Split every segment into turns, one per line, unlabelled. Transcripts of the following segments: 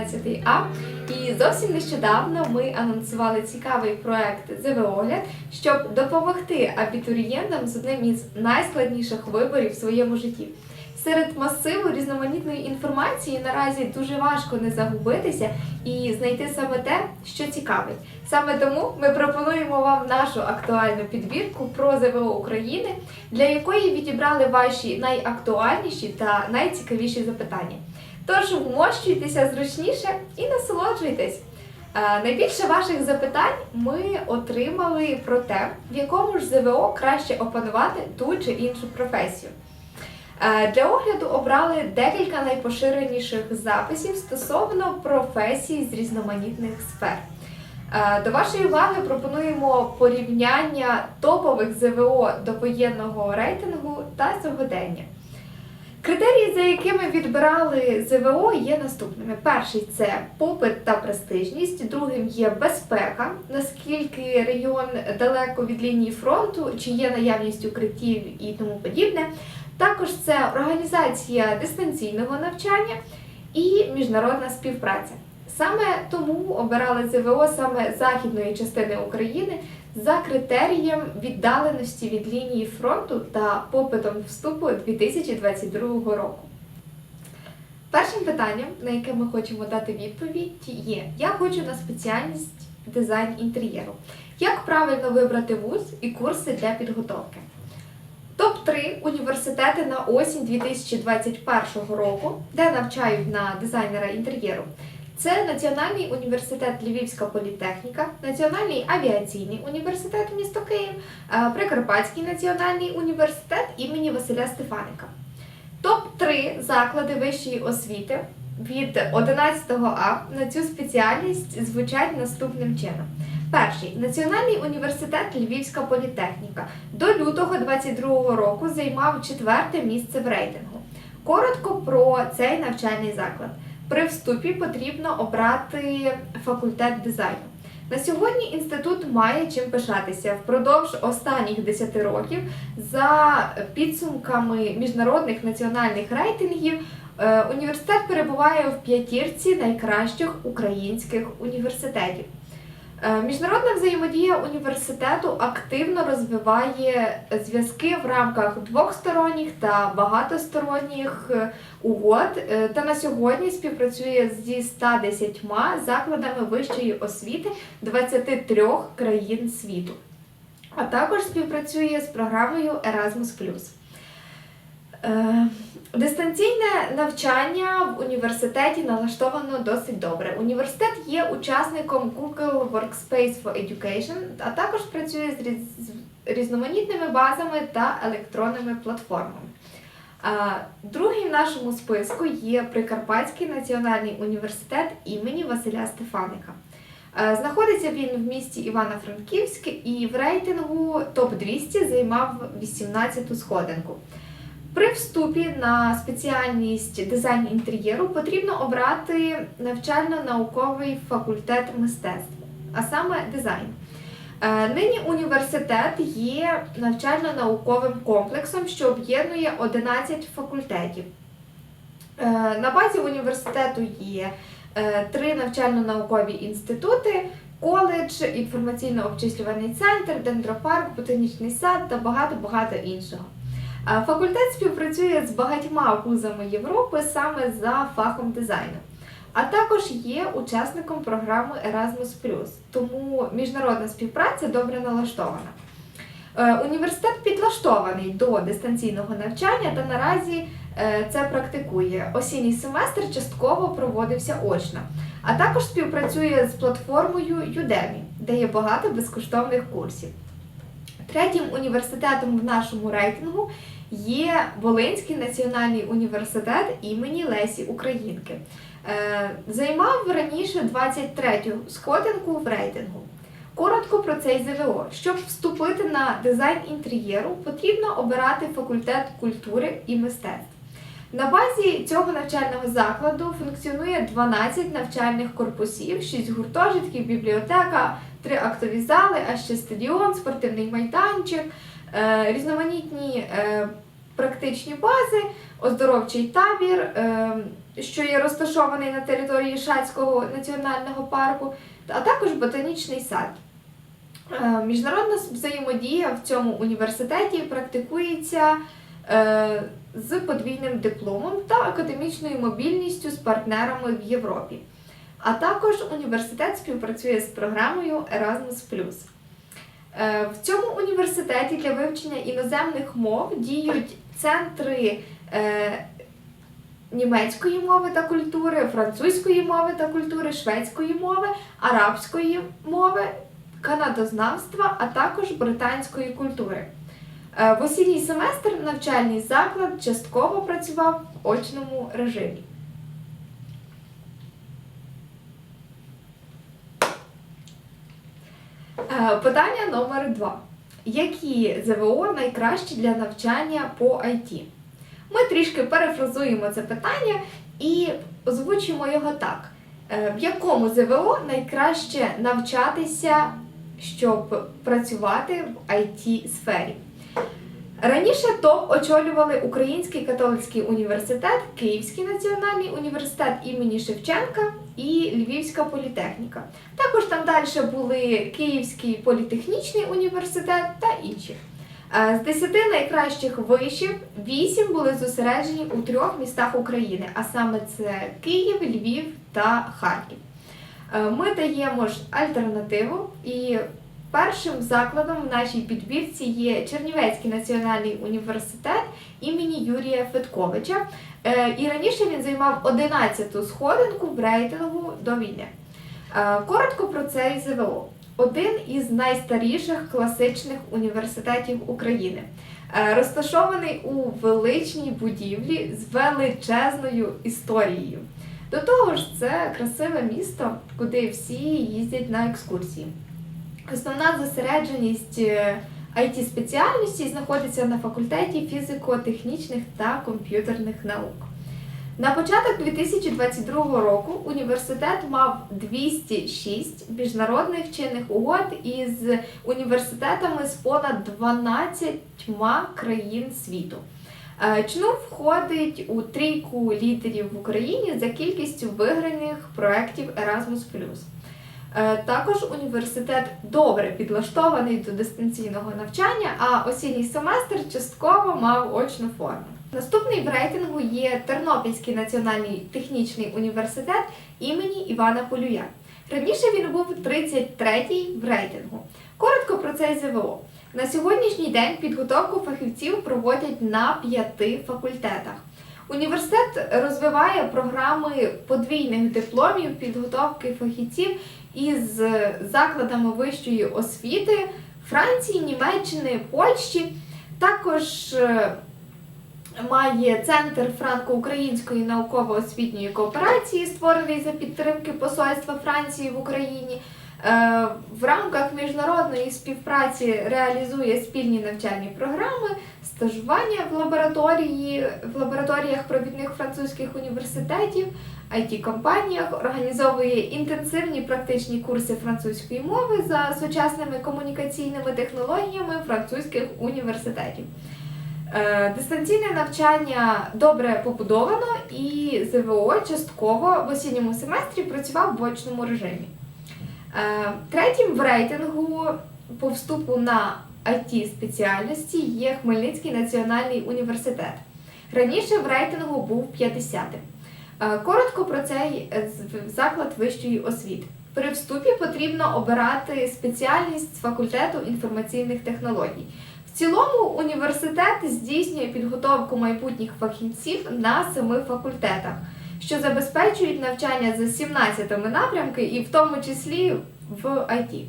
11А. І зовсім нещодавно ми анонсували цікавий проект ЗВОгляд, щоб допомогти абітурієнтам з одним із найскладніших виборів в своєму житті. Серед масиву різноманітної інформації наразі дуже важко не загубитися і знайти саме те, що цікавить. Саме тому ми пропонуємо вам нашу актуальну підбірку про ЗВО України, для якої відібрали ваші найактуальніші та найцікавіші запитання. Тож вмощуйтеся зручніше і насолоджуйтесь. Е, Найбільше ваших запитань ми отримали про те, в якому ж ЗВО краще опанувати ту чи іншу професію. Е, Для огляду обрали декілька найпоширеніших записів стосовно професій з різноманітних сфер. Е, До вашої уваги пропонуємо порівняння топових ЗВО довоєнного рейтингу та сьогодення. Критерії, за якими відбирали ЗВО, є наступними: перший це попит та престижність, другим є безпека, наскільки регіон далеко від лінії фронту, чи є наявність укриттів і тому подібне. Також це організація дистанційного навчання і міжнародна співпраця. Саме тому обирали ЗВО саме західної частини України за критерієм віддаленості від лінії фронту та попитом вступу 2022 року. Першим питанням, на яке ми хочемо дати відповідь, є: я хочу на спеціальність дизайн інтер'єру. Як правильно вибрати вуз і курси для підготовки? Топ-3 університети на осінь 2021 року, де навчають на дизайнера інтер'єру. Це Національний університет Львівська політехніка, Національний авіаційний університет місто Київ, е, Прикарпатський національний університет імені Василя Стефаника. Топ-3 заклади вищої освіти від 11 А на цю спеціальність звучать наступним чином. Перший Національний університет Львівська політехніка до лютого 2022 року займав четверте місце в рейтингу. Коротко про цей навчальний заклад. При вступі потрібно обрати факультет дизайну. На сьогодні інститут має чим пишатися впродовж останніх 10 років за підсумками міжнародних національних рейтингів. е, Університет перебуває в п'ятірці найкращих українських університетів. Е, Міжнародна взаємодія університету активно розвиває зв'язки в рамках двохсторонніх та багатосторонніх е, угод е, та на сьогодні співпрацює зі 110 закладами вищої освіти 23 країн світу, а також співпрацює з програмою Erasmus+. Дистанційне навчання в університеті налаштовано досить добре. Університет є учасником Google Workspace for Education, а також працює з різноманітними базами та електронними платформами. А, Другий в нашому списку є Прикарпатський національний університет імені Василя Стефаника. Знаходиться він в місті Івано-Франківськ і в рейтингу топ-200 займав 18-ту сходинку. При вступі на спеціальність дизайн інтер'єру потрібно обрати навчально-науковий факультет мистецтв, а саме дизайн. Е, Нині університет є навчально-науковим комплексом, що об'єднує 11 факультетів. Е, На базі університету є е, три навчально-наукові інститути, коледж, інформаційно-обчислювальний центр, дендропарк, ботанічний сад та багато-багато іншого. Факультет співпрацює з багатьма вузами Європи саме за фахом дизайну. А також є учасником програми Erasmus+, тому міжнародна співпраця добре налаштована. Е, Університет підлаштований до дистанційного навчання та наразі е, це практикує. Осінній семестр частково проводився очно, а також співпрацює з платформою Udemy, де є багато безкоштовних курсів. Третім університетом в нашому рейтингу є Волинський національний університет імені Лесі Українки. Е, Займав раніше 23-ю сходинку в рейтингу. Коротко про цей ЗВО. Щоб вступити на дизайн інтер'єру, потрібно обирати факультет культури і мистецтв. На базі цього навчального закладу функціонує 12 навчальних корпусів, 6 гуртожитків, бібліотека, 3 актові зали, а ще стадіон, спортивний майданчик, е, різноманітні е, практичні бази, оздоровчий табір, е, що є розташований на території Шацького національного парку, а також ботанічний сад. Міжнародна взаємодія в цьому університеті практикується з подвійним дипломом та академічною мобільністю з партнерами в Європі. А також університет співпрацює з програмою Erasmus+. Е, В цьому університеті для вивчення іноземних мов діють центри е, німецької мови та культури, французької мови та культури, шведської мови, арабської мови, канадознавства, а також британської культури. Е, В осінній семестр навчальний заклад частково працював в очному режимі. Е, Питання номер два. Які ЗВО найкращі для навчання по IT? Ми трішки перефразуємо це питання і озвучимо його так. Е, В якому ЗВО найкраще навчатися, щоб працювати в it сфері Раніше ТОП очолювали Український католицький університет, Київський національний університет імені Шевченка і Львівська політехніка. Також там далі були Київський політехнічний університет та інші. Е, З 10 найкращих вишів 8 були зосереджені у трьох містах України, а саме це Київ, Львів та Харків. Е, Ми даємо ж альтернативу і першим закладом в нашій підбірці є Чернівецький національний університет імені Юрія Федковича. Е, І раніше він займав 11-ту сходинку в рейтингу до війни. Е, Коротко про цей ЗВО. Один із найстаріших класичних університетів України, Е, розташований у величній будівлі з величезною історією. До того ж, це красиве місто, куди всі їздять на екскурсії. Основна зосередженість it спеціальності знаходиться на факультеті фізико-технічних та комп'ютерних наук. На початок 2022 року університет мав 206 міжнародних чинних угод із університетами з понад 12 країн світу. Е, ЧНУ входить у трійку лідерів в Україні за кількістю виграних проєктів Erasmus+. Е, Також університет добре підлаштований до дистанційного навчання, а осінній семестр частково мав очну форму. Наступний в рейтингу є Тернопільський національний технічний університет імені Івана Полюя. Раніше він був 33-й в рейтингу. Коротко про цей ЗВО. На сьогоднішній день підготовку фахівців проводять на п'яти факультетах. Університет розвиває програми подвійних дипломів підготовки фахівців із закладами вищої освіти Франції, Німеччини, Польщі. Також е, має центр франко-української науково-освітньої кооперації, створений за підтримки Посольства Франції в Україні. Е, В рамках міжнародної співпраці реалізує спільні навчальні програми, стажування в лабораторії, в лабораторіях провідних французьких університетів, it компаніях організовує інтенсивні практичні курси французької мови за сучасними комунікаційними технологіями французьких університетів. Е, Дистанційне навчання добре побудовано і ЗВО частково в осінньому семестрі працював в очному режимі. Е, Третім в рейтингу по вступу на it спеціальності є Хмельницький національний університет. Раніше в рейтингу був 50-м. Е, Коротко про цей е, заклад вищої освіти. При вступі потрібно обирати спеціальність з факультету інформаційних технологій. В цілому університет здійснює підготовку майбутніх фахівців на семи факультетах, що забезпечують навчання за 17 напрямки і в тому числі в IT.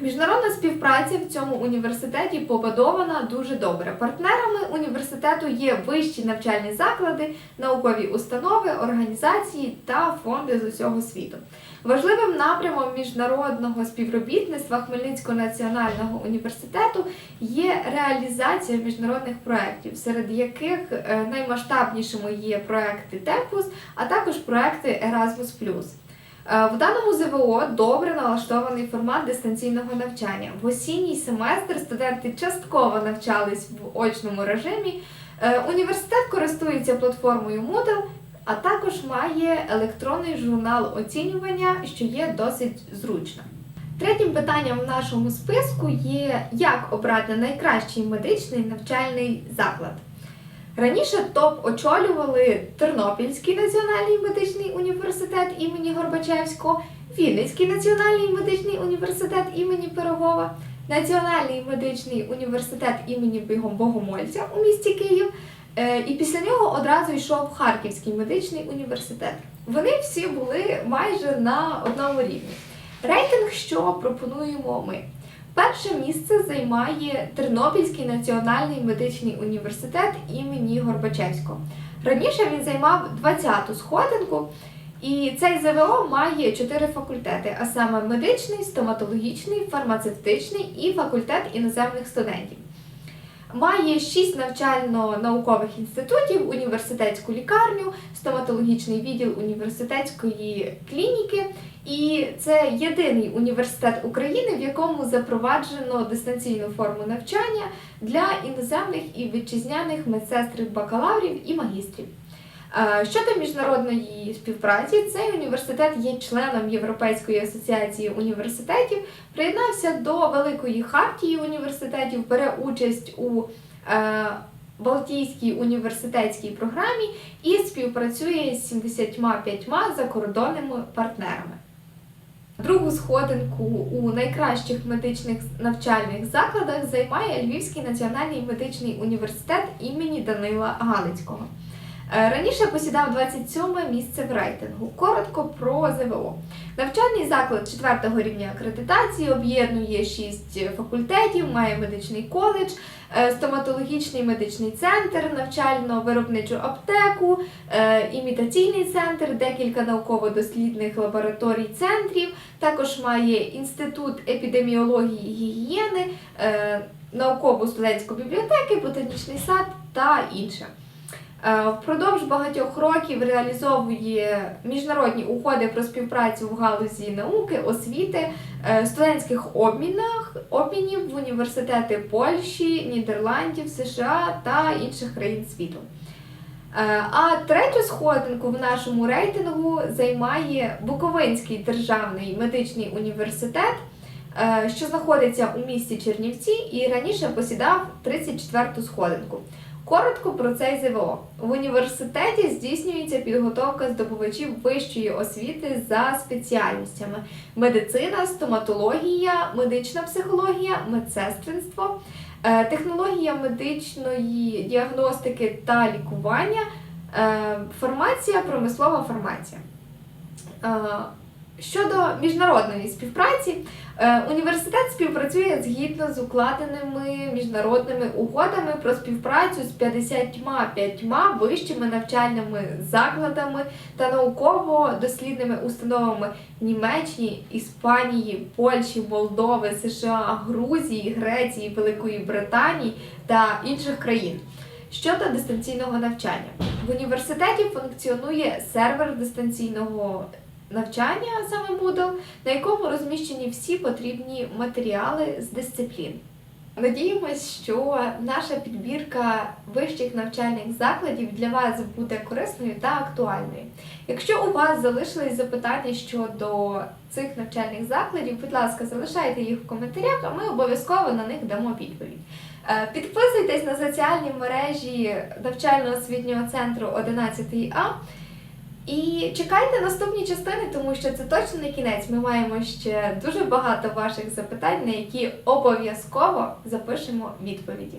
Міжнародна співпраця в цьому університеті побудована дуже добре. Партнерами університету є вищі навчальні заклади, наукові установи, організації та фонди з усього світу. Важливим напрямом міжнародного співробітництва Хмельницького національного університету є реалізація міжнародних проєктів, серед яких е, наймасштабнішими є проекти ТЕПУС, а також проекти Erasmus+. Е, В даному ЗВО добре налаштований формат дистанційного навчання. В осінній семестр студенти частково навчались в очному режимі. Е, Університет користується платформою Moodle, а також має електронний журнал оцінювання, що є досить зручно. Третім питанням в нашому списку є, як обрати найкращий медичний навчальний заклад. Раніше ТОП очолювали Тернопільський національний медичний університет імені Горбачевського, Вінницький національний медичний університет імені Пирогова, Національний медичний університет імені Богомольця у місті Київ. Е, І після нього одразу йшов Харківський медичний університет. Вони всі були майже на одному рівні. Рейтинг, що пропонуємо ми. Перше місце займає Тернопільський національний медичний університет імені Горбачевського. Раніше він займав 20-ту сходинку, і цей ЗВО має чотири факультети, а саме медичний, стоматологічний, фармацевтичний і факультет іноземних студентів. Має шість навчально-наукових інститутів, університетську лікарню, стоматологічний відділ університетської клініки. І це єдиний університет України, в якому запроваджено дистанційну форму навчання для іноземних і вітчизняних медсестр, бакалаврів і магістрів. Е, Щодо міжнародної співпраці, цей університет є членом Європейської асоціації університетів, приєднався до Великої хартії університетів, бере участь у е, Балтійській університетській програмі і співпрацює з 75 закордонними партнерами. Другу сходинку у найкращих медичних навчальних закладах займає Львівський національний медичний університет імені Данила Галицького. Е, Раніше посідав 27 місце в рейтингу. Коротко про ЗВО. Навчальний заклад 4 рівня акредитації об'єднує 6 факультетів, має медичний коледж, е, стоматологічний медичний центр, навчально-виробничу аптеку, е, імітаційний центр, декілька науково-дослідних лабораторій центрів. Також має інститут епідеміології і гігієни, е, наукову студентську бібліотеку, ботанічний сад та інше. Е, Впродовж багатьох років реалізовує міжнародні угоди про співпрацю в галузі науки, освіти, е, студентських обмінах, обмінів в університети Польщі, Нідерландів, США та інших країн світу. Е, А третю сходинку в нашому рейтингу займає Буковинський державний медичний університет, що знаходиться у місті Чернівці і раніше посідав 34-ту сходинку. Коротко про цей ЗВО. В університеті здійснюється підготовка здобувачів вищої освіти за спеціальностями: медицина, стоматологія, медична психологія, медсестринство, е, технологія медичної діагностики та лікування, е, фармація, промислова фармація. Щодо міжнародної співпраці, е, університет співпрацює згідно з укладеними міжнародними угодами про співпрацю з 55 вищими навчальними закладами та науково-дослідними установами Німеччини, Іспанії, Польщі, Молдови, США, Грузії, Греції, Великої Британії та інших країн. Щодо дистанційного навчання, в університеті функціонує сервер дистанційного навчання, а саме Moodle, на якому розміщені всі потрібні матеріали з дисциплін. Надіємось, що наша підбірка вищих навчальних закладів для вас буде корисною та актуальною. Якщо у вас залишились запитання щодо цих навчальних закладів, будь ласка, залишайте їх в коментарях, а ми обов'язково на них дамо відповідь. Е, Підписуйтесь на соціальні мережі навчально-освітнього центру 11А. І чекайте наступні частини, тому що це точно не кінець. Ми маємо ще дуже багато ваших запитань, на які обов'язково запишемо відповіді.